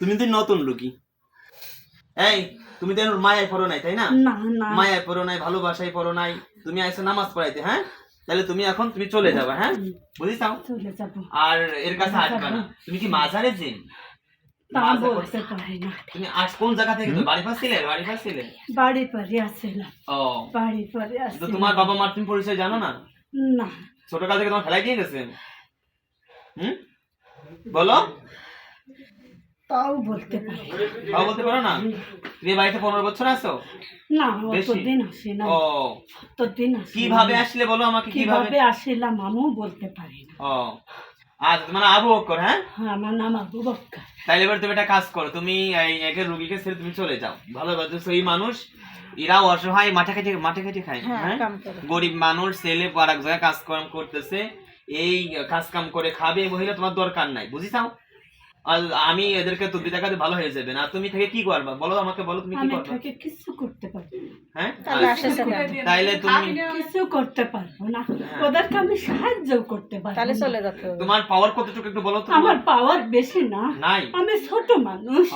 তুমি তো নতুন রুগী। এই তুমি তো মায়ায় পড়ো নাই তাই না? মায়ায় পড়ো নাই ভালোবাসায় পড়ো নাই তুমি আইসো নামাজ পড়াইতে হ্যাঁ? তাহলে তুমি এখন তুমি চলে যাবে হ্যাঁ? আর এর কাছে আসবে না। তুমি কি মাঝারে জিন? তুমি আজ কোন জায়গা থেকে বাড়ি পাচ্ছিলে বাড়ি পাচ্ছিলে বাড়ি পরে আসছিলাম ও। বাড়ি পরে আসছিলাম তোমার বাবা মার তুমি পরিচয় জানো না? না। ছোটকাল থেকে তোমার ফেলাই দিয়ে গেছেন হুম? বলো? তাও বলতে পারি। তাও বলতে পারো না? তুমি বাড়িতে পনেরো বছর আছো? না অতদিন আসি না। ও। অতদিন আসি কীভাবে আসলে বলো আমাকে কীভাবে? আসিলাম আমিও বলতে পারি না। ও। আজ মানে আবু বক্কর হ্যাঁ? হ্যাঁ, আমার নাম আবু বক্কর। তাইলে এবার তুমি একটা কাজ করো তুমি এই একের রুগীকে ছেড়ে তুমি চলে যাও। ভালো বাজছো এই মানুষ এরাও অসহায় মাঠে খেটে মাঠে খেটে খায় হ্যাঁ গরিব মানুষ ছেলে আর এক জায়গায় কাজ কাম করতেছে এই কাজ কাম করে খাবে মহিলা তোমার দরকার নাই বুঝিসাও আমি এদেরকে তুমি দেখাতে ভালো হয়ে যাবে না। তুমি থেকে কি করবা? বলো আমাকে বলো তুমি কি আমি করবা? তাকে কিছু করতে পারব হ্যাঁ? তাহলে তুমি কিছু করতে পারব না। হ্যাঁ। ওদেরকে আমি সাহায্য করতে পারব তাহলে চলে যাচ্ছে। তোমার পাওয়ার কতটুকু একটু বলো তো। আমার পাওয়ার বেশি না। নাই। আমি ছোট মানুষ।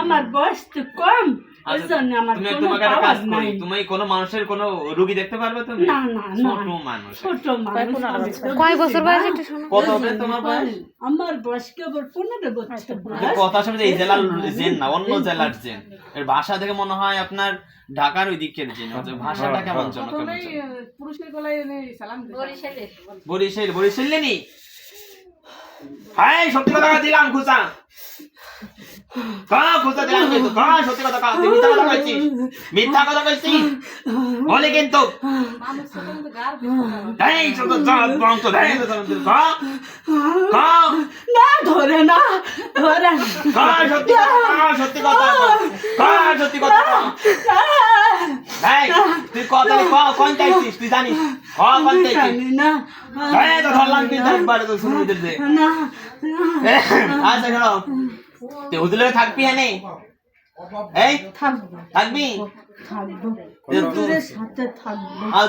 আমার বয়স তো কম। ওই আচ্ছা, জন্য আমার তুমি কোনো পাওয়ার নাই। তুমি কোনো মানুষের কোনো রুগী দেখতে পারবে তুমি? না না না। ছোট মানুষ। ছোট মানুষ কয় বছর বয়স একটু শোনো। কত হবে তোমার বয়স? আমার বয়স কেবল পনেরো বছর বয়স? কথা শুনে এই জেলার জেন না অন্য জেলার জেন এর ভাষা দেখে মনে হয় আপনার ঢাকার ওই দিকের জেন ভাষাটা কেমন। পুরুষের গলায় সালাম দিতে বরিশাল বরিশাল নি হাই সত্যি কথা দিলাম খুসা কা খুসা দিলাম কিন্তু কা সত্যি কথা কা তুই মিথ্যা কথা কইছিস মিথ্যা কথা কইছিস বলে কিন্তু। বেশি এই ছোট জাত বং তো দেই। কা কা না ধরে না ধরে না। কা সত্যি কথা? কা সত্যি কথা? কা সত্যি কথা? এই তুই কথা ক কোন চাইছিস তুই জানিস? ক কোন চাইছিস না। এই তো ধরলাম কিন্তু একবার তো শুনে দিতে না। আচ্ছা শোনো। তুই থাকবি হ্যাঁ নেই এই থাকবি?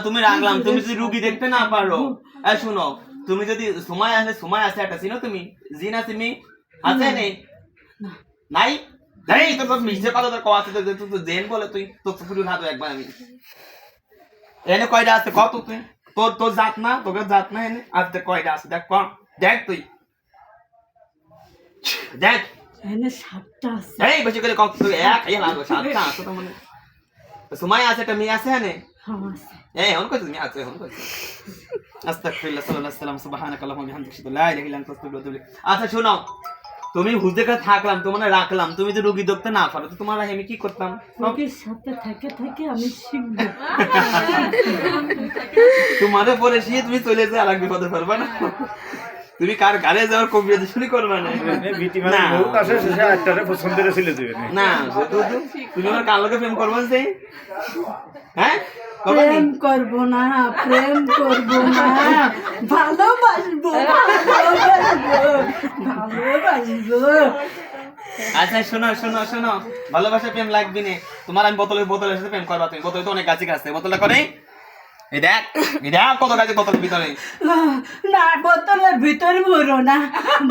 তুমি রাখলাম তুমি যদি রুগী দেখতে না পারো এই শুনো তুমি যদি সময় আছে সময় আছে একটা চিনো তুমি? জিন আছে মি? আছে নেই। নাই? এই তোর মিশে কথা তোর আছে তুই তো জেন বলে তুই তোর তো পুরো হাত একবার আমি। এনে কয়টা আছে? কত তুই? তোর তোর জাত না তোকে জাত না এনে? আজকে কয়টা আছে? দেখ ক। দেখ তুই। দেখ। আছে। সুমাই আছে একটা মেয়ে আছে আচ্ছা শোনাও তুমি হুজুরের কাছে থাকলাম তোমার রাখলাম তুমি যে রুগী দেখতে না পারো তো তোমার আমি কি করতাম? তোমার পরে তুমি চলে যেতে আর বিপদে পারবা না। তুমি কার গাড়ি যাওয়ার কবিরাজি শুনি করবা না? মানে না। বহুত আসে শেষে একটারে পছন্দের ছিল দিবে না তুমি আমার কার প্রেম করবা সেই হ্যাঁ? প্রেম করব না প্রেম করব না। ভালোবাসবো ভালোবাসবো ভালোবাসবো। আচ্ছা শোনো শোনো শোনো। ভালোবাসা প্রেম লাগবে না। তোমার আমি বোতলে বোতলের সাথে প্রেম করবা তুমি। বোতলে তো অনেক গাছি আছে বোতলটা করে এই দেখ এই দেখ কত বোতলের ভিতরে। না বোতলের ভিতর ভরো না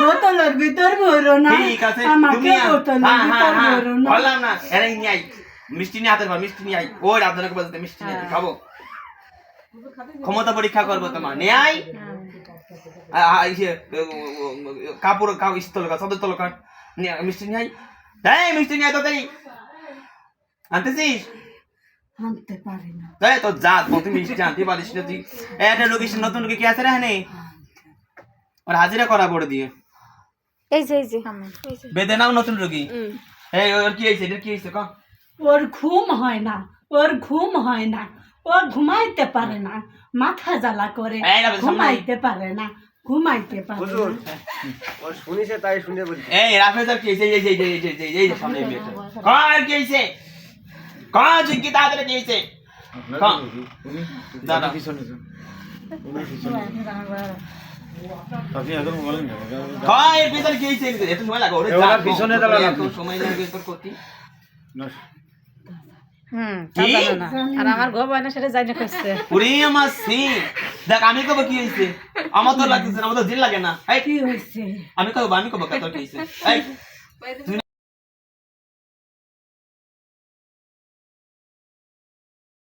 বোতলের ভিতর ভরো না। ঠিক আছে আমাকে বোতলের ভিতর ভরো না। বললাম না এরা নিয়ে আই মিষ্টি নিয়ে হাতের পর মিষ্টি নিয়ে আই ওই আপনাকে বলতে মিষ্টি নিয়ে আই, খাব। ক্ষমতা পরীক্ষা করব তোমার। নিয়ে আই ইয়ে, কাপড় কাউ স্থল সদর নিয়ে আই, মিষ্টি নিয়ে আই মিষ্টি নিয়ে তো আনতেছিস? আনতে পারি না এই তো জাত মতো মিষ্টি আনতে পারিস না তুই একটা রোগী সে নতুন কি আছে রে হ্যাঁ ওর হাজিরা করা করে দিয়ে এই যে এই যে বেদে নাও নতুন রোগী এই ওর কি হয়েছে এটার কি হয়েছে ক ওর ঘুম হয় না ওর ঘুম হয় না ও ঘুমাইতে পারে না মাথা জ্বালা করে। ঘুমাইতে পারে না ঘুমাইতে পারে না ও শুনিছে তাই শুনে বলছি এই রাফেজার কি হয়েছে এই যে এই যে এই যে এই যে এই যে সামনে মেয়েটা কার কি হয়েছে কার তুই কি তাড়াতাড়ি কি? হয়েছে। কার দাদা আমি কব কি হয়েছে? আমার তো লাগতেছে না, আমার তো জিল লাগে না। কি আমি কব আমি কব তোর কি হয়েছে